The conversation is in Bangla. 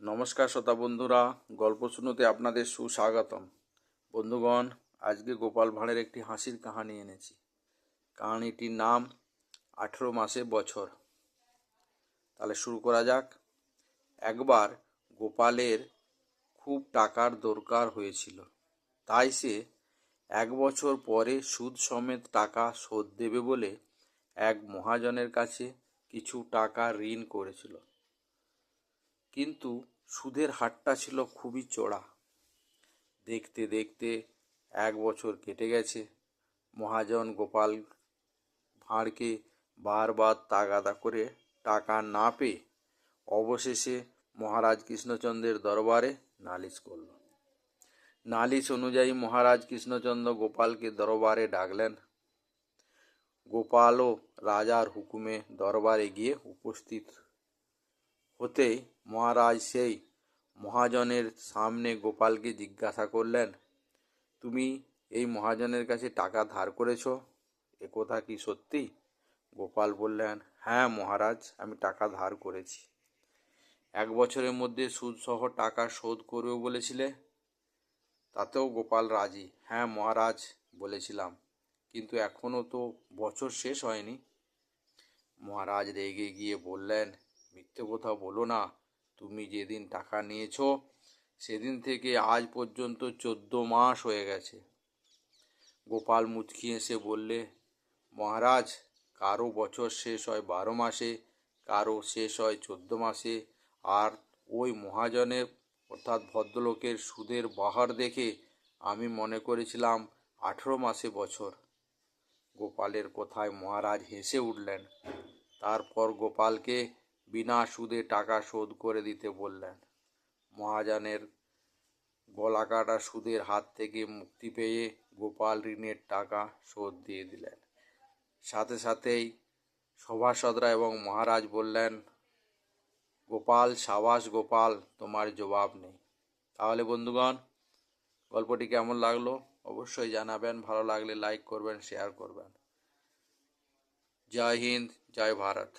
নমস্কার শ্রোতা বন্ধুরা, গল্প শুনোতে আপনাদের সুস্বাগতম। বন্ধুগণ, আজকে গোপাল ভাঁড়ের একটি হাসির কাহানি এনেছি। কাহানিটির নাম, আঠেরো মাসে বছর। তাহলে শুরু করা যাক। একবার গোপালের খুব টাকার দরকার হয়েছিল। তাই সে এক বছর পরে সুদ সমেত টাকা শোধ দেবে বলে এক মহাজনের কাছে কিছু টাকা ঋণ করেছিল। কিন্তু সুদের হারটা ছিল খুবই চড়া। দেখতে দেখতে এক বছর কেটে গেছে। মহাজন গোপাল ভাঁড়কে বারবার তাগাদা করে টাকা না পেয়ে অবশেষে মহারাজ কৃষ্ণচন্দ্রের দরবারে নালিশ করল। নালিশ অনুযায়ী মহারাজ কৃষ্ণচন্দ্র গোপালকে দরবারে ডাকলেন। গোপালও রাজার হুকুমে দরবারে গিয়ে উপস্থিত হতেই মহারাজ সেই মহাজনের সামনে গোপালকে জিজ্ঞাসা করলেন, তুমি এই মহাজনের কাছে টাকা ধার করেছ? এ কথা কি সত্যি? গোপাল বললেন হ্যাঁ মহারাজ, আমি টাকা ধার করেছি। এক বছরের মধ্যে সুদসহ টাকা শোধ করবে বলেছিলে? তাতেও গোপাল রাজি হ্যাঁ মহারাজ, বলেছিলাম, কিন্তু এখনও তো বছর শেষ হয়নি। মহারাজ রেগে গিয়ে বললেন মিথ্যে কথা বলো না। তুমি যেদিন টাকা নিয়েছো, সেদিন থেকে আজ পর্যন্ত চোদ্দ মাস হয়ে গেছে। গোপাল মুচকি এসে বললে, মহারাজ, কারও বছর শেষ হয় বারো মাসে, কারও শেষ হয় চোদ্দ মাসে। আর ওই মহাজনের, অর্থাৎ ভদ্রলোকের সুদের বাহার দেখে আমি মনে করেছিলাম আঠেরো মাসে বছর। গোপালের কথায় মহারাজ হেসে উঠলেন। তারপর গোপালকে বিনা সুদে টাকা শোধ করে দিতে বললেন। মহাজনের গলা কাটা সুদের হাত থেকে মুক্তি পেয়ে গোপাল ঋণের টাকা শোধ দিয়ে দিলেন। সাথে সাথেই সভাসদরা এবং মহারাজ বললেন, গোপাল, সাবাস গোপাল, তোমার জবাব নেই। তাহলে বন্ধুগণ, গল্পটি কেমন লাগল? অবশ্যই জানাবেন। ভালো লাগলে লাইক করবেন, শেয়ার করবেন। জয় হিন্দ, জয় ভারত।